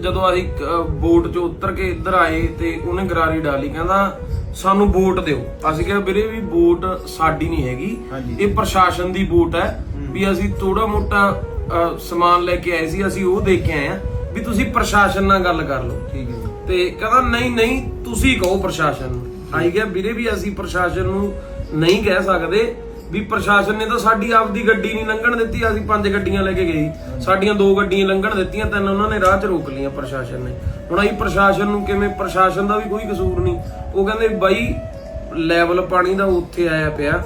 ਜਦੋਂ ਅਸੀਂ ਬੋਟ 'ਚੋਂ ਉਤਰ ਕੇ ਇੱਧਰ ਆਏ ਤੇ ਉਹਨੇ ਗਰਾਰੀ ਡਾਲੀ ਕਹਿੰਦਾ ਸਾਨੂੰ ਬੋਟ ਦਿਓ। ਅਸੀਂ ਕਿਹਾ ਵੀਰੇ ਵੀ ਬੋਟ ਸਾਡੀ ਨਹੀਂ ਹੈਗੀ। ਇਹ ਪ੍ਰਸ਼ਾਸਨ ਦੀ ਬੋਟ ਹੈ ਵੀ ਅਸੀਂ ਥੋੜਾ ਮੋਟਾ ਸਮਾਨ ਲੈ ਕੇ ਆਏ ਸੀ ਅਸੀਂ ਉਹ ਦੇ ਕੇ ਆਏ ਆ ਵੀ ਤੁਸੀਂ ਪ੍ਰਸ਼ਾਸਨ ਨਾਲ ਗੱਲ ਕਰ ਲਓ। ਠੀਕ ਹੈ ਜੀ। ਤੇ ਕਹਿੰਦਾ ਨਹੀਂ ਨਹੀਂ ਤੁਸੀਂ ਕਹੋ ਪ੍ਰਸ਼ਾਸਨ ਨੂੰ। ਆਈ ਗਿਆ ਵੀਰੇ ਵੀ ਅਸੀਂ ਪ੍ਰਸ਼ਾਸਨ ਨੂੰ ਨਹੀਂ ਕਹਿ ਸਕਦੇ। ਵੀ ਪ੍ਰਸ਼ਾਸਨ ਨੇ ਤਾਂ ਸਾਡੀ ਆਪਦੀ ਗੱਡੀ ਨਹੀਂ ਲੰਘਣ ਦਿੱਤੀ, ਅਸੀਂ ਪੰਜ ਗੱਡੀਆਂ ਲੈ ਕੇ ਗਏ ਸਾਡੀਆਂ ਦੋ ਗੱਡੀਆਂ ਲੰਘਣ ਦਿੱਤੀਆਂ, ਤਿੰਨ ਉਹਨਾਂ ਨੇ ਰਾਹ 'ਚ ਰੋਕ ਲਈਆਂ ਪ੍ਰਸ਼ਾਸਨ ਨੇ। ਹੁਣ ਅਸੀਂ ਪ੍ਰਸ਼ਾਸਨ ਨੂੰ ਕਿਵੇਂ, ਪ੍ਰਸ਼ਾਸਨ ਦਾ ਵੀ ਕੋਈ ਕਸੂਰ ਨਹੀਂ। ਉਹ ਕਹਿੰਦੇ ਬਾਈ ਲੈਵਲ ਪਾਣੀ ਦਾ ਉੱਥੇ ਆਇਆ ਪਿਆ।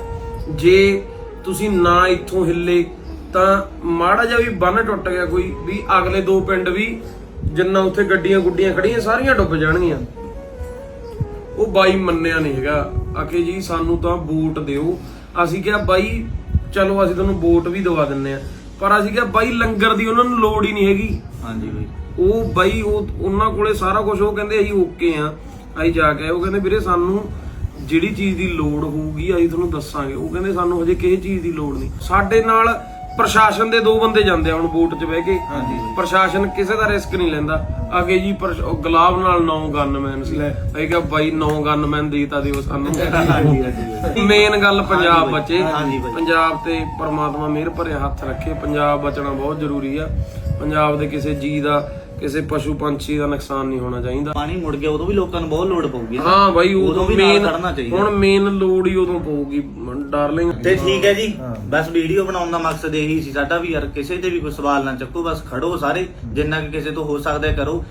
ਜੇ ਤੁਸੀਂ ਨਾ ਇੱਥੋਂ ਹਿੱਲੇ, ਤਾਂ ਮਾੜਾ ਜਿਹਾ ਵੀ ਬੰਨ ਟੁੱਟ ਗਿਆ ਕੋਈ, ਵੀ ਅਗਲੇ ਦੋ ਪਿੰਡ ਵੀ ਜਿੰਨਾ ਉੱਥੇ ਗੱਡੀਆਂ ਗੁੱਡੀਆਂ ਖੜੀਆਂ ਸਾਰੀਆਂ ਡੁੱਬ ਜਾਣਗੀਆਂ। ਉਹ ਬਾਈ ਮੰਨਿਆ ਨਹੀਂ ਹੈਗਾ। ਆਖੇ ਜੀ, ਸਾਨੂੰ ਤਾਂ ਬੂਟ ਦਿਓ। ਅਸੀਂ ਕਿਹਾ ਬਾਈ ਚਲੋ ਅਸੀਂ ਤੁਹਾਨੂੰ ਬੋਟ ਵੀ ਦਵਾ ਦਿੰਨੇ ਆ ਪਰ ਅਸੀਂ ਕਿਹਾ ਬਾਈ ਲੰਗਰ ਦੀ ਉਹਨਾਂ ਨੂੰ ਲੋੜ ਹੀ ਨਹੀਂ ਹੈਗੀ। ਹਾਂਜੀ ਬਾਈ। ਉਹ ਬਾਈ ਉਹ ਉਹਨਾਂ ਕੋਲੇ ਸਾਰਾ ਕੁਝ ਉਹ ਕਹਿੰਦੇ ਅਸੀਂ ਓਕੇ ਆ ਅਸੀਂ ਜਾ ਕੇ ਆਏ। ਉਹ ਕਹਿੰਦੇ ਵੀਰੇ ਸਾਨੂੰ ਜਿਹੜੀ ਚੀਜ਼ ਦੀ ਲੋੜ ਹੋਊਗੀ ਅਸੀਂ ਤੁਹਾਨੂੰ ਦੱਸਾਂਗੇ। ਉਹ ਕਹਿੰਦੇ ਸਾਨੂੰ ਹਜੇ ਕਿਸੇ ਚੀਜ਼ ਦੀ ਲੋੜ ਨਹੀਂ। ਸਾਡੇ ਨਾਲ ਪ੍ਰਸ਼ਾਸਨ ਦੇ ਦੋ ਬੰਦੇ ਜਾਂਦੇ ਆ ਹੁਣ ਬੋਟ 'ਚ ਬਹਿ ਕੇ। ਹਾਂਜੀ। ਪ੍ਰਸ਼ਾਸਨ ਕਿਸੇ ਦਾ ਰਿਸਕ ਨਹੀਂ ਲੈਂਦਾ। ਅੱਗੇ ਜੀ ਉਹ ਗੁਲਾਬ ਨਾਲ ਨੌ ਗਨਮੈਨ ਸੀ। ਅਸੀਂ ਕਿਹਾ ਬਾਈ ਨੌ ਗਨਮੈਨ ਦੇਤਾ ਦਿਓ ਸਾਨੂੰ। ਮੇਨ ਗੱਲ ਪੰਜਾਬ। ਬਚੇ। ਪੰਜਾਬ ਤੇ ਪਰਮਾਤਮਾ ਮਿਹਰ ਭਰਿਆ ਹੱਥ ਰੱਖੇ। ਪੰਜਾਬ ਬਚਣਾ ਬਹੁਤ ਜ਼ਰੂਰੀ ਆ। ਪੰਜਾਬ ਦੇ ਕਿਸੇ ਜੀ ਦਾ ਕਿਸੇ ਪਸ਼ੂ ਪੰਛੀ ਦਾ ਨੁਕਸਾਨ ਨਹੀਂ ਹੋਣਾ ਚਾਹੀਦਾ। ਪਾਣੀ ਮੁੜ ਗਿਆ ਉਦੋਂ ਵੀ ਲੋਕਾਂ ਨੂੰ ਬਹੁਤ ਲੋੜ ਪਊਗੀ। ਹਾਂ ਬਾਈ ਉਦੋਂ ਵੀ ਮੇਨ ਖੜਨਾ ਚਾਹੀਦਾ। ਹੁਣ ਮੇਨ ਲੋੜ ਹੀ ਉਦੋਂ ਪਊਗੀ ਡਾਰਲਿੰਗ ਤੇ ਠੀਕ ਹੈ ਜੀ। ਬਸ ਵੀਡੀਓ ਬਣਾਉਣ ਦਾ ਮਕਸਦ ਇਹੀ ਸੀ ਸਾਡਾ ਵੀ ਯਾਰ ਕਿਸੇ ਤੇ ਵੀ ਕੋਈ ਸਵਾਲ ਨਾ ਚੱਕੋ ਬਸ ਖੜੋ ਸਾਰੇ। ਜਿੰਨਾ ਕਿ ਕਿਸੇ ਤੋਂ ਹੋ ਸਕਦਾ ਕਰੋ।